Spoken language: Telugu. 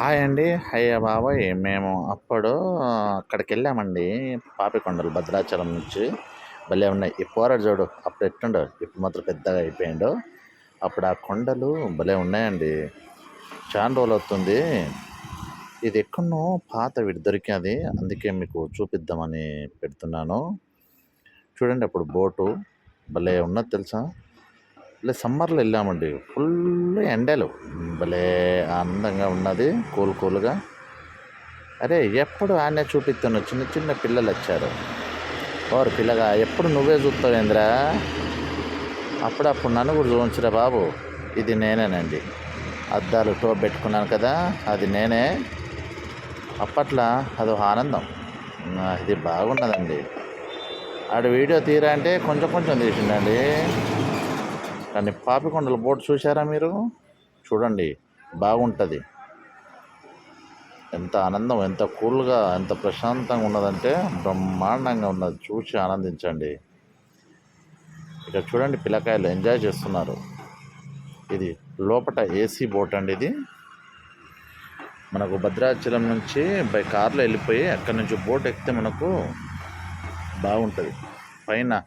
హాయ్ అండి. అయ్య బాబాయ్ మేము అప్పుడు అక్కడికి వెళ్ళామండి పాపికొండలు భద్రాచలం నుంచి. భలే ఉన్నాయి. ఈ పోరాడు చూడు అప్పుడు ఎట్టుండో ఇప్పుడు మాత్రం పెద్దగా అయిపోయిండు. అప్పుడు ఆ కొండలు భలే ఉన్నాయండి. చాలా రోజులు అవుతుంది. ఇది ఎక్కడో పాత వీడి దొరికినది అందుకే మీకు చూపిద్దామని పెడుతున్నాను. చూడండి అప్పుడు బోటు భలే ఉన్నది తెలుసా? ఇలా సమ్మర్లో వెళ్ళామండి. ఫుల్ ఎండలు. భలే ఆనందంగా ఉన్నది కూల్ కూల్గా. అరే ఎప్పుడు ఆనే చూపిస్తున్నావు చిన్న చిన్న పిల్లలు వచ్చారు. ఓరు పిల్లగా ఎప్పుడు నువ్వే చూస్తావేంద్రా అప్పుడప్పుడు నన్ను కూడా చూపించరా బాబు? ఇది నేనేనండి. అద్దాలు టో పెట్టుకున్నాను కదా అది నేనే. అప్పట్లో అదొక ఆనందం. ఇది బాగున్నదండి. ఆడు వీడియో తీరా అంటే కొంచెం కొంచెం తీసిండండి. కానీ పాపికొండల బోట్ చూసారా మీరు? చూడండి బాగుంటుంది. ఎంత ఆనందం ఎంత కూల్గా ఎంత ప్రశాంతంగా ఉన్నదంటే బ్రహ్మాండంగా ఉన్నది. చూసి ఆనందించండి. ఇక్కడ చూడండి పిల్లకాయలు ఎంజాయ్ చేస్తున్నారు. ఇది లోపల ఏసీ బోట్ అండి ఇది. మనకు భద్రాచలం నుంచి బై కార్లో వెళ్ళిపోయి అక్కడి నుంచి బోట్ ఎక్కితే మనకు బాగుంటుంది. పైన